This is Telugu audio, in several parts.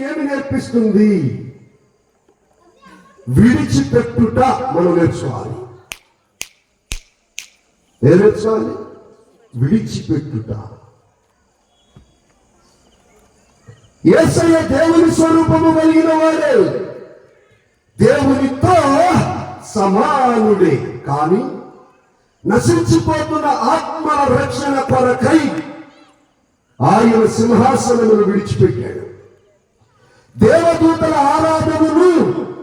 ఏమి నేర్పిస్తుంది? విడిచిపెట్టుట మనం నేర్చుకోవాలి. ఏం నేర్చుకోవాలి? విడిచిపెట్టుట. ఏసయ్య దేవుని స్వరూపము కలిగిన వాడే. దేవునితో సమానుడే. కానీ నశించిపోతున్న ఆత్మల రక్షణ కొరకై ఆయన సింహాసనమును విడిచిపెట్టాడు. దేవదూతల ఆరాధనను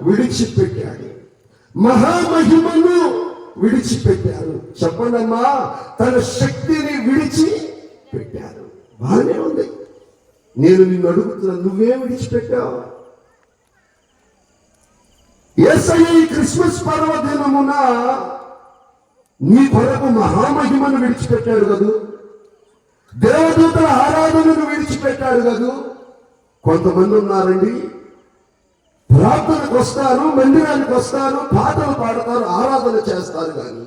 విడిచిపెట్టాడు. మహామహిమను విడిచిపెట్టారు చెప్పండమ్మా తన శక్తిని విడిచి పెట్టారు బాగానే ఉంది. నేను నిన్ను అడుగుతున్నా నువ్వే విడిచిపెట్టావు. ఏసయ్య ఈ క్రిస్మస్ పర్వదినమున నీ కొరకు మహామహిమను విడిచిపెట్టాడు కదూ? దేవదూతల ఆరాధనను విడిచిపెట్టాడు కదూ? కొంతమంది ఉన్నారండి. ప్రార్థనకు వస్తారు మందిరానికి వస్తారు పాటలు పాడతారు ఆరాధన చేస్తారు కానీ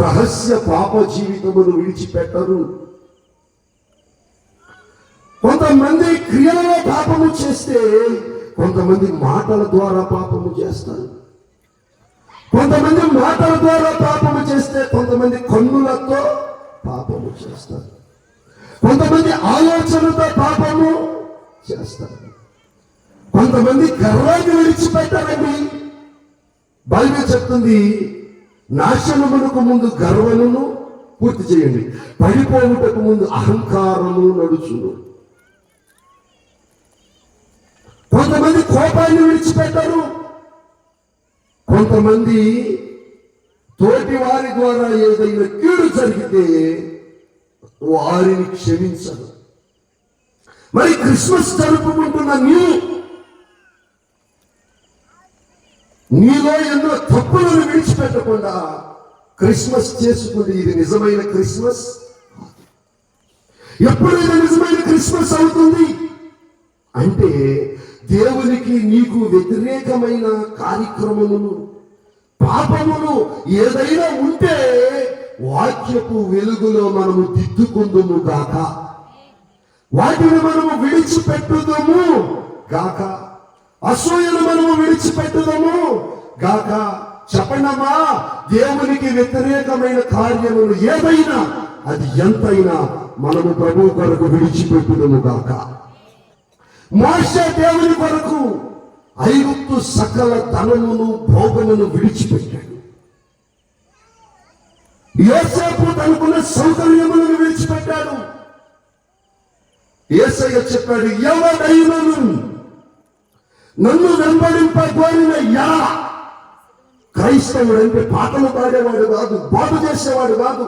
రహస్య పాప జీవితమును విడిచిపెట్టరు. కొంతమంది క్రియలలో పాపము చేస్తే కొంతమంది మాటల ద్వారా పాపము చేస్తారు. కొంతమంది మాటల ద్వారా పాపము చేస్తే కొంతమంది కన్నులతో పాపము చేస్తారు. కొంతమంది ఆలోచనతో పాపము చేస్తారు. కొంతమంది గర్వాన్ని విడిచిపెట్టారండి. బైబిల్ చెప్తుంది నాశనమునకు ముందు గర్వమును పూర్తి చేయండి. పడిపోవుటకు ముందు అహంకారము నడుచును. కొంతమంది కోపాన్ని విడిచిపెట్టారు. కొంతమంది తోటి వారి ద్వారా ఏదైనా కీడు జరిగితే వారిని క్షమించరు. మరి క్రిస్మస్ జరుపుకుంటున్న నీ నీలో ఎన్నో తప్పులను విడిచిపెట్టకుండా క్రిస్మస్ చేసుకుంటే ఇది నిజమైన క్రిస్మస్? ఎప్పుడైనా నిజమైన క్రిస్మస్ అవుతుంది? అంటే దేవునికి నీకు వ్యతిరేకమైన కార్యక్రమమును పాపమును ఏదైనా ఉంటే వాక్యపు వెలుగులో మనము దిద్దుకుందుము గాక. వాటిని మనము విడిచిపెట్టుదము. గాక అసూయను మనము విడిచిపెట్టుదము. గాక చెప్పండమ్మా దేవునికి వ్యతిరేకమైన కార్యములు ఏదైనా అది ఎంతైనా మనము ప్రభు కొరకు విడిచిపెట్టుదము గాక. మోసే దేవుని కొరకు ఐగుప్తు సకల ధనమును భోగమును విడిచిపెట్టాడు. యోసేపు తనకున్న సౌకర్యములను విడిచిపెట్టాడు. ఏసయ్య చెప్పాడు ఎవడైనను నన్ను వెంబడింపగోరిన యా? క్రైస్తవుడు అంటే పాటలు పాడేవాడు కాదు బాధ చేసేవాడు కాదు.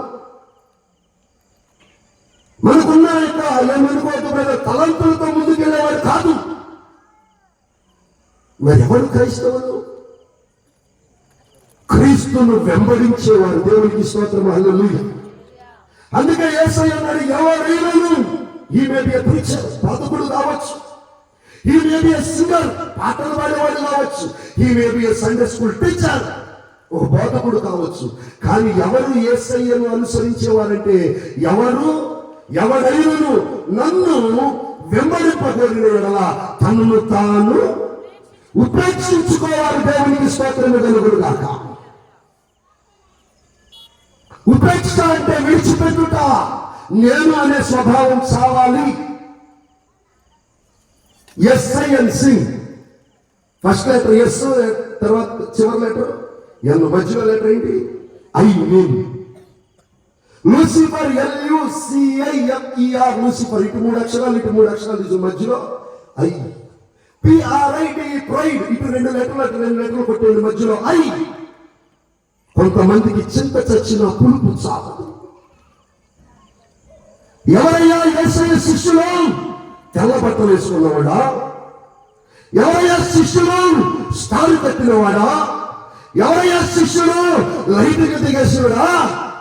మనకున్న యొక్క ఏమనుకోవద్దు బ్రదర్ తలంతులతో ముందుకెళ్ళేవాడు కాదు. మరెవరు క్రైస్తవులు? క్రీస్తును వెంబడించేవారు దేవుడికి స్తోత్రం హల్లెలూయా. అందుకే ఏసై అన్నాడు ఎవరైనాను ఈ మే బి ప్రీచర్ బతుకుడు కావచ్చు. ఈ మే బి సింగర్ పాటలు పాడేవాడు కావచ్చు. ఈ maybe Sunday school teacher ఓ బోధకుడు కావచ్చు. కానీ ఎవరు ఏసయ్యను అనుసరించేవారంటే ఎవరు ఎవరైనను నన్ను వెంబడింపగలిగిన తనను తాను ఉపేక్షించుకోవాలి దేవునికి స్తోత్రము కలుగుడు కాక ఉపేక్ష అంటే విడిచిపెట్టుట. నేను అనే స్వభావం చావాలి SI and Singh first letter S తర్వాత చివరి లెటర్ ఎన్ మధ్యలో లెటర్ ఏంటి? ఐ మీన్ లూసిఫర్ ఎల్యుసిఐఎఫ్ఈఆర్ లూసిఫర్ ఇటు మూడు అక్షరాలు ఇటు మూడు అక్షరాలు ఇటు మధ్యలో ఐ పిఆర్ఐటి ప్రైడ్ ఇటు రెండు లెటర్లు అటు రెండు లెటర్లు కొట్టేది మధ్యలో ఐ కొంతమందికి చింత చచ్చిన పులుపు చాలదు ఎవరయ్యా ఏసయ్య శిష్యులు? తెల్ల బట్టలు వేసుకున్నవాడా? ఎవరయ్యా శిష్యులు? స్టార్ కట్టినవాడా? ఎవరయ్యా శిష్యుడు లైట్గా దిగేసినడా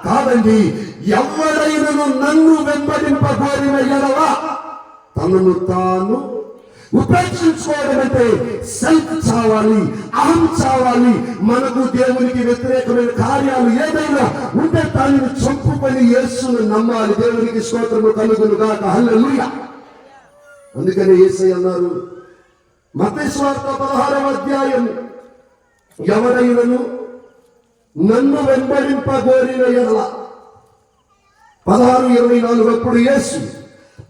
కాదండి ఎవరైనను నన్ను వెంబడింపబోరిన ఎడల తనను తాను ఉపేక్షించుకోవడం అంటే సెల్ఫ్ చావాలి అహం చావాలి. మనకు దేవునికి వ్యతిరేకమైన కార్యాలు ఏదైనా ఉంటే దానిని చంపుకొని యేసును నమ్మాలి. దేవునికి స్తోత్రము కలుగును గాక. హల్లెలూయ. అందుకని ఏసై అన్నారు మతేశ్వార్త పదహారవ అధ్యాయం. ఎవరైనను నన్ను వెంబడింపగోరిన ఎడల. పదహారు ఇరవై నాలుగు అప్పుడు యేసు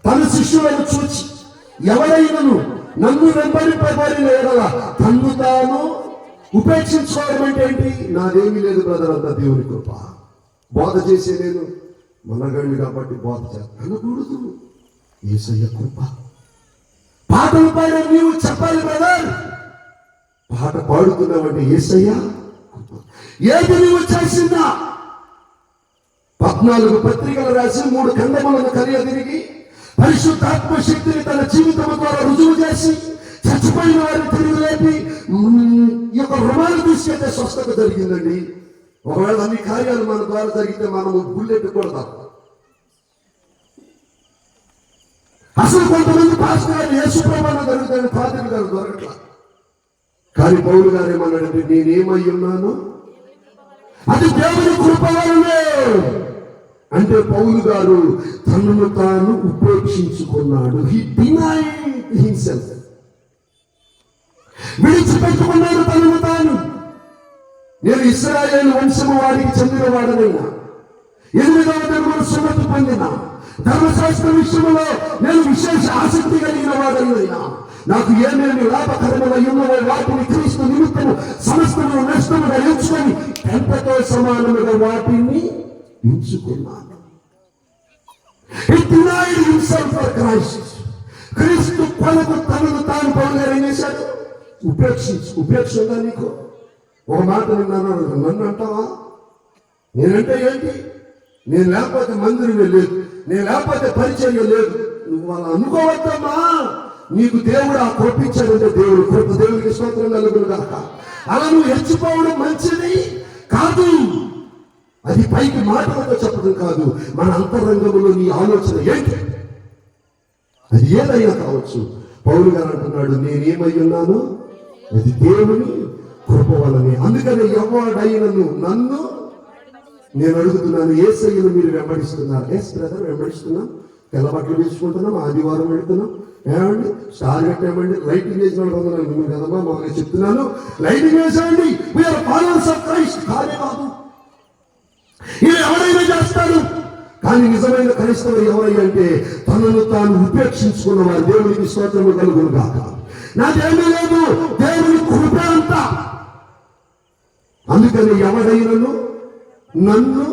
తన శిష్యులను చూచి ఎవరైనను నన్ను వెంబడింపగోరిన ఎడల తన్ను తాను ఉపేక్షించుకోవడం అంటే ఏంటి? నాదేమీ లేదు బ్రదర్ అంతా దేవుని కృప. బోధ చేసే నేను మనగండి కాబట్టి బోధ చేస్తాను ఏసయ్య కృప. పాటల పైన నీవు చెప్పాలి బ్రదర్. పాట పాడుతున్నావంటే ఏసయ్య ఏది నువ్వు చేసిందా పద్నాలుగు పత్రికలు రాసి మూడు ఖండములను కలియ తిరిగి పరిశుద్ధాత్మ శక్తిని తన జీవితం చేసి చచ్చిపోయిన వారిని తిరిగి లేపి ఈ యొక్క రుణాలు తీసుకెళ్తే స్వస్థత జరిగిందండి. ఒకవేళ అన్ని కార్యాలు మన ద్వారా జరిగితే మనము బుల్లెట్ కొడతాం అసలు కొంతమంది పాస్టర్ గారు యేసు ప్రమాణం జరుగుతాయని ఫాదర్ గారు దొరకట్లా. కానీ పౌరులు గారు ఏమన్నాడంటే నేనేమై ఉన్నాను? అది దేవుని కృప వలనే అంటే పౌలు గారు తనను తాను ఉపేక్షించుకున్నాడు. హీ డినైడ్ హిమ్సెల్ఫ్ విడిచిపెట్టుకున్నాడు తనను తాను. నేను ఇస్రాయేల్ వంశము వారికి చెందిన వాడనైనా ఎనిమిదవ ధర్మను సుమతి పొందిన ధర్మశాస్త్ర విషయంలో నేను విశేష ఆసక్తి కలిగిన వాడనైనా నాకు ఏమేమి లాభకరములై ఉన్నవో వాటిని క్రీస్తు నిమిత్తము సమస్తము నష్టముగా ఎంచుకొని ఎంతతో సమానముగా వాటిని ఎంచుకున్నాను క్రీస్తు కొలకు తనను తాను పౌరు చేశాడు. ఉపేక్షించు ఉపేక్ష ఉందా నీకు. ఒక మాట విన్నాను నన్ను అంటావా? నేనంటే ఏంటి? నేను లేకపోతే మందిరమే లేదు నేను లేకపోతే పరిచయం లేదు. నువ్వు అలా అనుకోవద్దమ్మా. నీకు దేవుడు ఆ కృపించాడంటే దేవుడు కృప దేవుడికి స్తోత్రం కలుగును కాక అలా నువ్వు హెచ్చిపోవడం మంచిది కాదు. అది పైకి మాటలతో చెప్పడం కాదు మన అంతరంగంలో నీ ఆలోచన ఏంటి? అది ఏదైనా కావచ్చు. పౌరు గారు అంటున్నాడు నేనేమై ఉన్నాను? అది దేవుని కృప వలనే అందుకని ఎవడైనను నన్ను నేను అడుగుతున్నాను ఏ సయ్యను మీరు వెంబడిస్తున్నారు. ఎస్ బ్రదర్ వెంబడిస్తున్నాం. తెల్లబట్టలు వేసుకుంటున్నాం ఆదివారం వెళ్తున్నాం. ఏమండి? స్టార్ పెట్టామండి లైటింగ్ వేసిన వాళ్ళు కదమ్మా మామూలుగా చెప్తున్నాను. లైటింగ్ వేసేయండి. వీఆర్ ఫాలోవర్స్ ఆఫ్ క్రైస్ట్ కాదే కాదు ఇది ఎవరైనా చేస్తాడు కానీ నిజమైన క్రైస్తవులు ఎవరై అంటే తనను తాను ఉపేక్షించుకున్న వారు దేవునికి స్తోత్రము కలుగును కాక నాకేమీ లేదు. దేవుని కృప అంతా. అందుకని ఎవడైనను నన్ను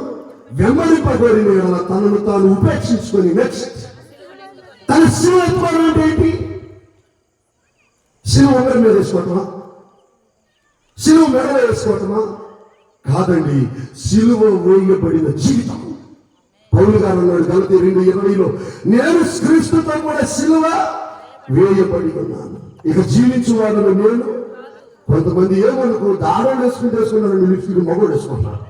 వెంబడింపబడిన యెడల తనను తాను ఉపేక్షించుకొని నెక్స్ట్ తన శివ ఎత్తుకోవడం అంటే ఏంటి? శివ ఒకరి మీద వేసుకోవటమా? శివ మెడ వేసుకోవటమా? కాదండి సిలువ వేయబడిన జీవితం. పౌరు గారు అన్నాడు కలిపి రెండు ఇరవైలో నేను క్రీస్తుతో కూడా సిలువ వేయబడి ఉన్నాను. ఇక జీవించువాడను నేను కొంతమంది ఏమనుకో దారం వేసుకుంటే వేసుకున్నారండి లిప్స్టిక్ మగోడు వేసుకుంటారు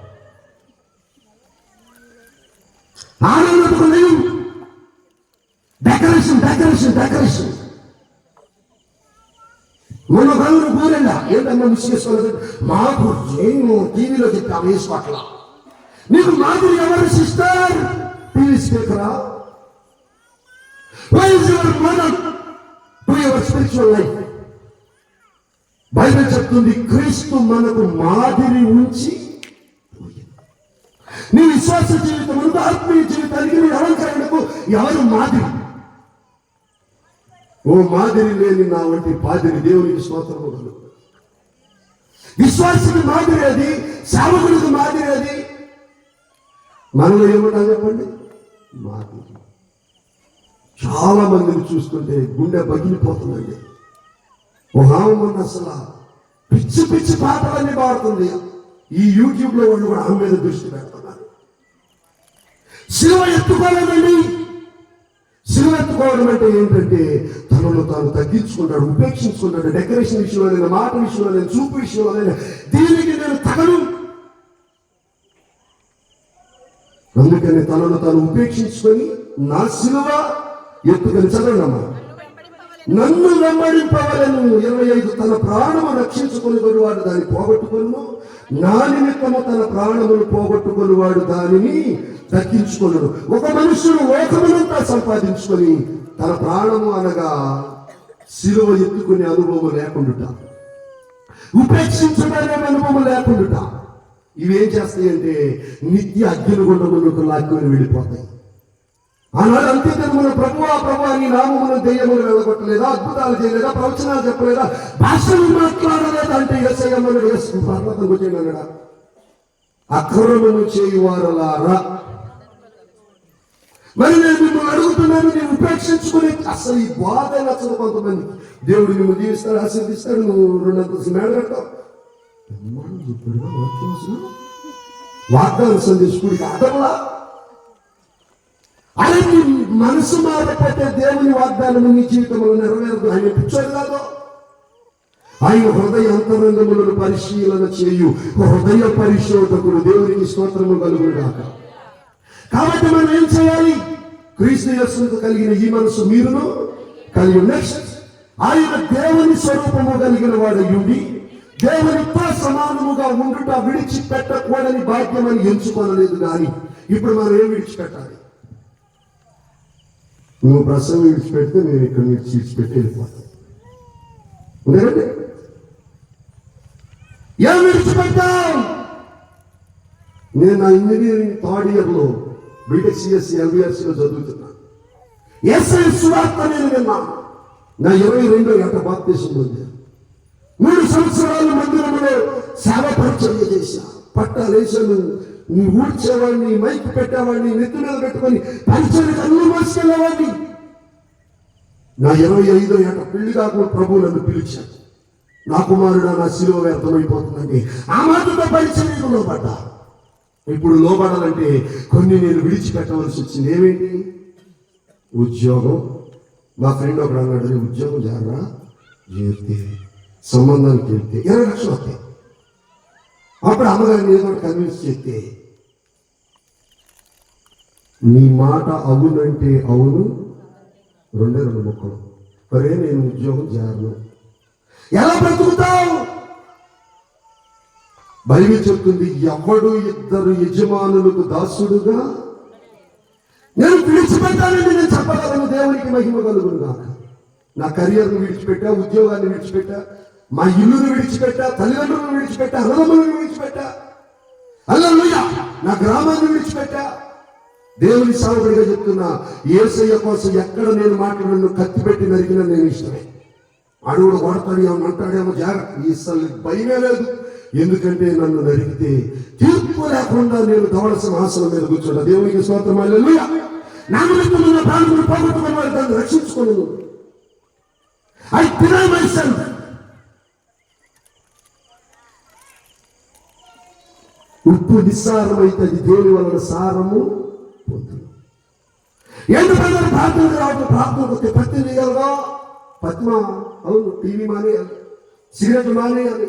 ఆడవాళ్ళకు డెకరేషన్ డెకరేషన్ డెకరేషన్ మొన్న గంగులు కూరెళ్ళా ఏంటమ్మా మిస్ చేసుకోలేదు మాకు నేను టీవీలో చెప్పాము వేసుకోవట్లా నీకు మాదిరి ఎవరు sister? TV స్పీకరా wise your mother to your spiritual life Bible చెప్తుంది క్రీస్తు మనకు మాదిరి ఉంచి నీ విశ్వాస జీవితం ఆత్మీయ జీవితానికి నీ అలంకరణకు ఎవరు మాదిరి? ఓ మాదిరి లేని నా వంటి పాదిరి దేవునికి స్తోత్రము కలుగు. విశ్వాసుని మాదిరి అది సేవకుడికి మాదిరి అది. మనలో ఏమన్నా చెప్పండి? మాదిరి. చాలా మందిని చూస్తుంటే గుండె పగిలిపోతుందండి ఒక ఆమె అసలు పిచ్చి పిచ్చి పాటలన్నీ పాడుతుంది. ఈ యూట్యూబ్లో వాళ్ళు కూడా ఆమె మీద దృష్టి పెడుతున్నారు. శిలువ ఎత్తుకోలేదండి. సిలువెత్తుకోవడం అంటే ఏంటంటే తనలో తాను తగ్గించుకుంటాడు ఉపేక్షించుకుంటాడు డెకరేషన్ విషయంలో నేను మాట విషయంలో నేను చూపు విషయంలో నేను దీనికి నేను తగను? అందుకని తనను తాను ఉపేక్షించుకొని నా శిలువ ఎత్తుకొని చదవడమ్మా నన్ను వెంబడింపవలను ఇరవై ఐదు తన ప్రాణము రక్షించుకుని వాడు దాన్ని పోగొట్టుకొను నా నిమిత్తము తన ప్రాణమును పోగొట్టుకుని వాడు దానిని దక్కించుకొనుడు. ఒక మనుషుడు లోకమునంతా సంపాదించుకొని తన ప్రాణము అనగా శిలువ ఎత్తుకునే అనుభవం లేకుండా ఉపేక్షించడమే అనుభవం లేకుండా ఇవేం చేస్తాయంటే నిత్య అగ్నిగుండములకు లాక్కుని వెళ్ళిపోతాయి. ఆనాడు అంతే ప్రభువా ప్రభు ఆ ప్రభు అని నామమును దెయ్యములు వెళ్ళగొట్టలేదా అద్భుతాలు చేయలేదా? ప్రవచనాలు చెప్పలేదా? భాషలు మాట్లాడలేదా అంటే ఎస్ఐమ్మను వేసుకుని పర్వతం కూర్చోమన్నాడా అక్రమము చేయువారలారా. మరి నేను మిమ్మల్ని అడుగుతున్నాను నేను ఉపేక్షించుకుని అసలు ఈ బాధ నచ్చదు కొంతమంది. దేవుడు నువ్వు దీవిస్తాడు ఆశీర్దిస్తాడు నువ్వు రెండంత మేడగట్టావు వాగ్దానం సందేశకుడికి అదవలా అలాంటి మనసు మారకపోతే దేవుని వాగ్దానం నీ జీవితంలో నెరవేరదు ఆయన పిచ్చోడు కాదు ఆయన హృదయ అంతరంగములను పరిశీలన చేయు. హృదయ పరిశోధకుడు దేవునికి స్తోత్రము కలుగుగాక కాబట్టి మనం ఏం చేయాలి? క్రీస్తు కలిగిన ఈ మనసు మీరును కలిగి నెక్స్ట్ ఆయన దేవుని స్వరూపము కలిగిన వాడయ్యుండి దేవునితో సమానముగా ఉండుట విడిచిపెట్టకూడని భాగ్యమని ఎంచుకోనలేదు కానీ ఇప్పుడు మనం ఏం విడిచిపెట్టాలి? నువ్వు ప్రసవం విడిచిపెడితే నేను ఇక్కడ నుంచి విడిచిపెట్టి వెళ్ళిపోతాను ఎందుకంటే ఏం విడిచిపెట్టావు? నేను నా ఇంజనీరింగ్ థర్డ్ ఇయర్లో B Tech C S C ఎల్బిఎస్సిలో చదువుతున్నా. ఎస్ఐ సువార్త నేను విన్నా. నా ఇరవై రెండో గంట బాప్తీసం పొందాను మూడు సంవత్సరాలు మందిరంలో సేవ పరిచర్య చేశా. పట్టాలేసాను నీ ఊడ్చేవాడిని మైక్ పెట్టేవాడిని నెత్తి మీద పెట్టుకొని పరిచర్య అన్ని మోసుకెళ్ళేవాడిని నా ఇరవై ఐదో ఏట పెళ్ళి కాకుండా ప్రభు నన్ను పిలిచాడు. నా కుమారుడు నా శిలువ వ్యర్థమైపోతుందండి. ఆ మాటతో పరిచర్యకు లోపడ్డా? ఇప్పుడు లోపడాలంటే కొన్ని నేను విడిచిపెట్టవలసి వచ్చింది. ఏమేంటి? ఉద్యోగం. మా ఫ్రెండ్ ఒకడు అన్నాడు ఉద్యోగం జారా చేస్తే సంబంధానికి వెళ్తే. ఇరవై లక్షలు వస్తాయి. అప్పుడు అమ్మగారిని ఏదో కన్విన్స్ చేస్తే నీ మాట అవునంటే అవును రెండే రెండు ముక్కలు. మరే నేను ఉద్యోగం చేరను ఎలా బ్రతుకుతావు? బైబిల్ చెప్తుంది ఎవడు ఇద్దరు యజమానులకు దాసుడుగా? నేను విడిచిపెట్టానని నేను చెప్పగలను దేవునికి మహిమ కలుగును నాకు నా కెరియర్ను విడిచిపెట్టా ఉద్యోగాన్ని విడిచిపెట్టా మా ఇల్లును విడిచిపెట్టా తల్లిదండ్రులను విడిచిపెట్టా అన్నదమ్ములను విడిచిపెట్టా. అల్లల్లుయ్య నా గ్రామాన్ని విడిచిపెట్టా. దేవుని సాగుడిగా చెప్తున్నా ఏసయ్య కోసం ఎక్కడ నేను మాట్లాడను కత్తి పెట్టి నరిగినా నేను ఇష్టమే. అడుగుడు వాడతాడు ఏమో అంటాడేమో జాగ్రత్త. అసలు భయమే లేదు. ఎందుకంటే నన్ను నరికితే తీర్పు లేకుండా నేను ధవళ సింహాసనం మీద కూర్చున్నా. దేవునికి స్తోత్రం హల్లెలూయా. నా నిమిత్తం నా ప్రాణములు పోగొట్టుకున్న వారు దాన్ని రక్షించుకోను ఐ డినై మై సెల్ఫ్ తప్పు నిస్సారమైతే అది దేని వలన సారము పొందును. ఏంటి ప్రజలు ప్రార్థనకు రావడం ప్రార్థనకు వస్తే పత్తి తీయగలరా? పద్మ అవును టీవీ మానేయాలి సిగరెట్ మానేయాలి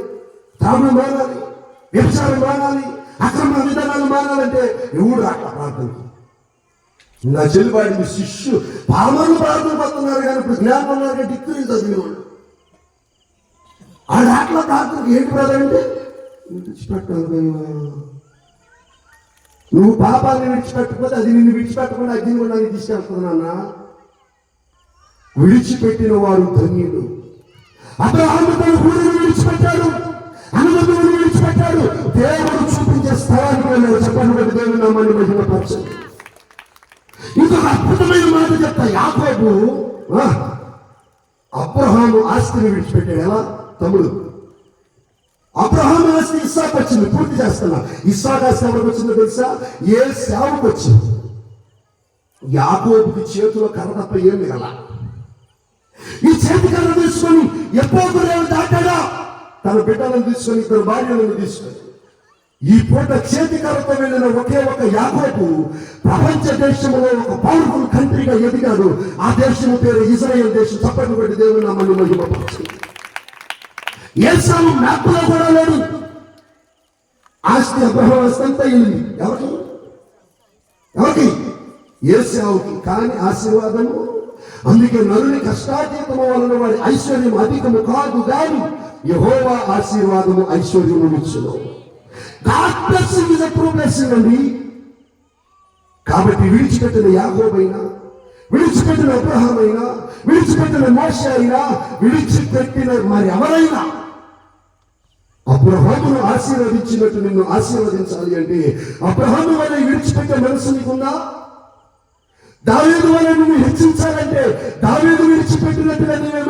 తాము మానాలి వ్యభిచారం మానాలి అక్రమ విధానాలు మానాలంటే ఎవడు రాక ప్రార్థన నా చెల్లిపాడికి శిష్యు పామలు ప్రార్థన పడుతున్నారు కానీ ఇప్పుడు జ్ఞానం ఉన్నారు కానీ డిగ్రీ చదివిన వాళ్ళు ఆ రాట్ల ప్రార్థనకి ఏంటి బ్రదర్ అంటే విడిచిపెట్టాలి నువ్వు పాపాన్ని విడిచిపెట్టకపోతే అది నిన్ను విడిచిపెట్టకుండా అగ్ని అగ్నిగుండానికి తీసుకెళ్తుంది నాన్న. విడిచిపెట్టిన వారు ధన్యుడు అబ్రహాము తన ఊరిని విడిచిపెట్టాడు. అనుమతులను విడిచిపెట్టాడు. దేవుడు చూపించే స్థలానికి వెళ్ళాడు. చెప్పండి దేవుడు దేవుని నామాన్ని మహిమపరచండి. ఇంకొక అద్భుతమైన మాట చెప్తా. యాకోబు అబ్రహాము ఆస్తిని విడిచిపెట్టాడు. ఎలా? తమ్ముడు అబ్రహాం ఆస్తి ఇస్సాకు వచ్చింది పూర్తి చేస్తున్నా. ఇస్సాకు ఆస్తి ఎవరికి వచ్చిందో తెలుసా? ఏ సేవకు వచ్చింది. యాకోబుకి చేతిలో కర్ర తప్ప ఏం మిగల ఈ చేతి కర్ర తీసుకొని ఎప్పుడు దాటాడా? తన బిడ్డలను తీసుకొని ఇద్దరు భార్యలను తీసుకొని. ఈ పూట చేతి కర్రతో వెళ్ళిన ఒకే ఒక యాకోబు ప్రపంచ దేశంలో ఒక పవర్ఫుల్ కంట్రీగా ఎదిగాడు. ఆ దేశం పేరు ఇజ్రాయెల్ దేశం. చప్పటి పెట్టి దేవుని నామని మహిమపరచింది ఏసాను మ్యాప్లో కూడా లేదు. ఆస్తి అబ్రహం వెళ్ళింది ఎవరికి? ఎవరికి? ఏసావుకి కానీ ఆశీర్వాదము అందుకే నరుని కష్టాతీతము వలన వాడి ఐశ్వర్యం అధికము కాదు కానీ యహోవా ఆశీర్వాదము ఐశ్వర్యము ఇచ్చును. God blessing is true blessing అండి. కాబట్టి విడిచిపెట్టిన యాగోబైనా విడిచిపెట్టిన అబ్రహాం విడిచిపెట్టిన మోష అయినా విడిచిపెట్టిన మరి ఎవరైనా అబ్రహామును ఆశీర్వదించినట్టు నిన్ను ఆశీర్వదించాలి అంటే అబ్రహాము వల్ల విడిచిపెట్టే మనసు నీకుందా? దావేదు వల్ల నువ్వు హెచ్చించాలంటే దావేదు విడిచిపెట్టినట్టుగా నీవే